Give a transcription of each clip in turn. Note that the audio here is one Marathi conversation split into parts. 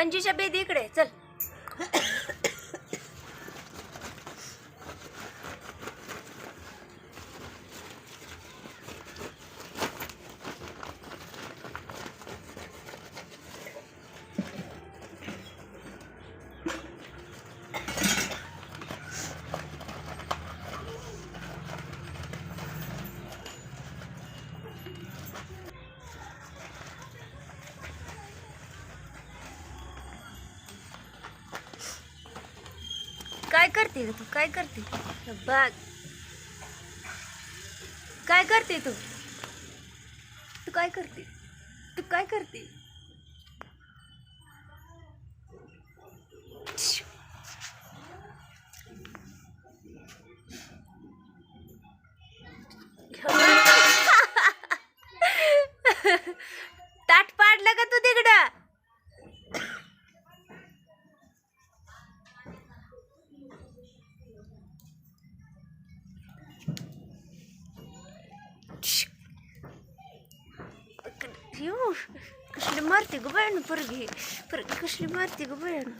मंजूच्या बेदी इकडे चल. काय करते तू? काय करते? बघ. काय करते तू? तू काय करते? तू काय करते? कसली मारते ग बायानं परगी परगी कसली मारते ग बायानं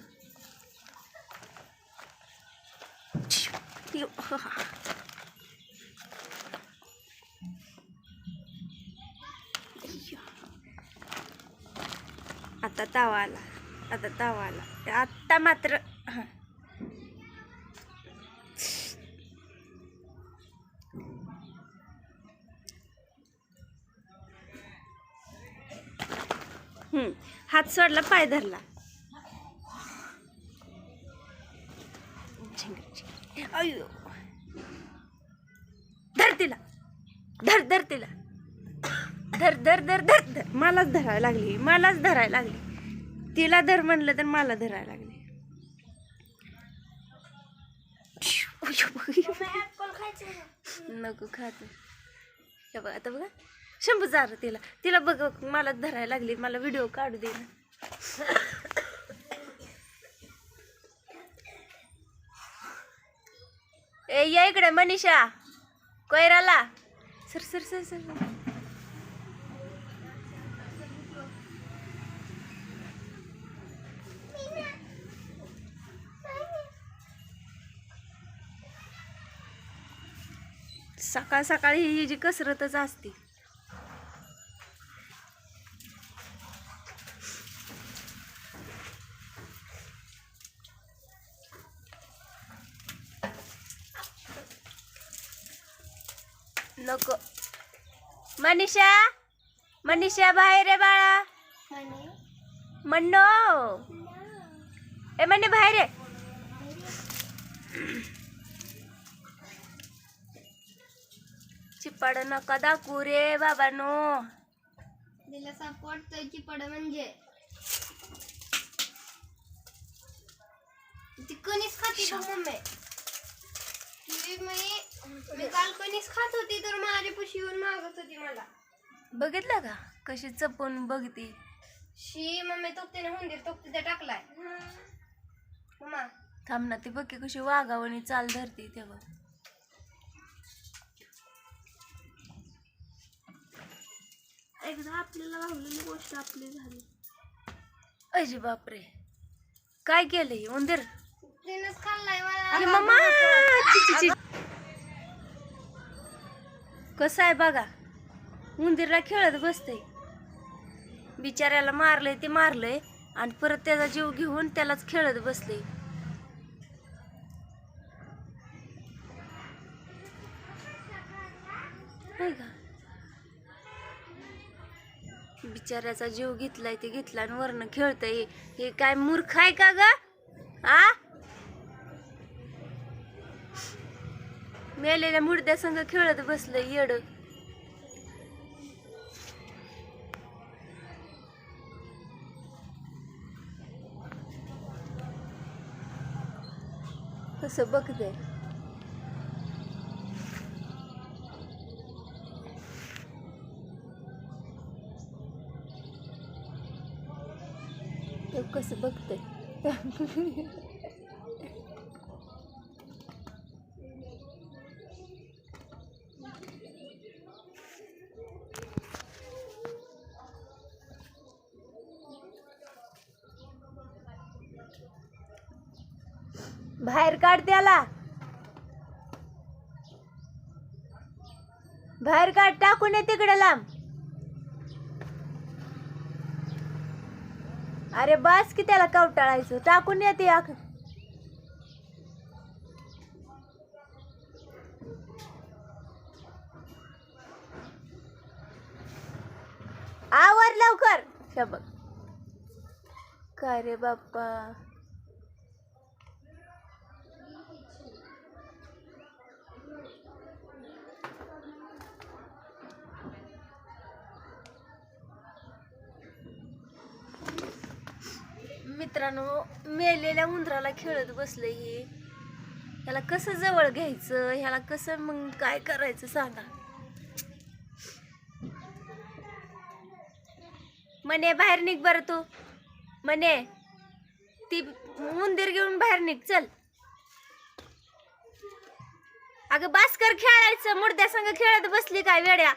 आता तावा आला आता तावा आला आत्ता मात्र हां हात सोडला पाय धरला. अयो धर तिला. धर धर तिला. धर धर धर धर धर. मलाच धरायला लागली. मलाच धरायला लागली. तिला धर म्हणलं तर मला धरायला लागली. नको खात. बघ आता बघा. शंभू जार तिला. तिला बघ मला धरायला लागली मला व्हिडिओ काढू दे ना. ए या इकडे Manisha. Koirala. Sir sir sir sir. सकाळ सकाळी ही जी कसरतच असते. नको. मनीषा मनीषा बाहेर आहे बाळा. म्हणनो ए म्हणे बाहेर आहे. चिपाड नका दाखवू रे बाबानो. तिला साप वाटतंय चिपड म्हणजे. ती कणीस खाती मम्मी? ती मी मी काल खात होती तर माझ्यापाशी येऊन मागत होती मला. बघितलं का? कशी चपून बघती. शी मम्मी तो तिने हुंदीर तो तिथे टाकलाय. मम्मा थांब ना ती बघ की कशी वागावणी चाल धरती तेव्हा. एकदा आपल्याला लावलेली गोष्ट आपली झाली. अजी बापरे. काय केलंय उंदीर? तिनेच खाल्लाय अरे मला मम्मा ची, ची, ची. कसं आहे बघा. उंदीरला खेळत बसते. बिचाऱ्याला मारलंय ते मारलंय आणि परत त्याचा जीव घेऊन त्यालाच खेळत बसले. का? बिचाऱ्याचा जीव घेतलाय ते घेतला आणि वरनं खेळतय. हे काय मूर्ख आहे का ग? आ? मेलेल्या मुडद्या संग खेळत बसलं येड. कसं बघते तो कसं बघते बाहेर काढ त्याला. बाहेर काढ टाकून ये तिकडे लांब. अरे बस की त्याला कवटाळायचं. टाकून येते आख. आवर लवकर. हे बघ. काय रे बाप्पा? मित्रांनो मेलेल्या उंदराला खेळत बसलं हे. ह्याला कसं जवळ घ्यायचं? ह्याला कसं मग काय करायचं सांगा. म्हणे बाहेर निघ बरं तू. म्हणे ती उंदीर घेऊन बाहेर निघ चल. अगं बास्कर खेळायचं. मुर्द्या संग खेळत बसली काय वेड्या?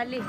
आली.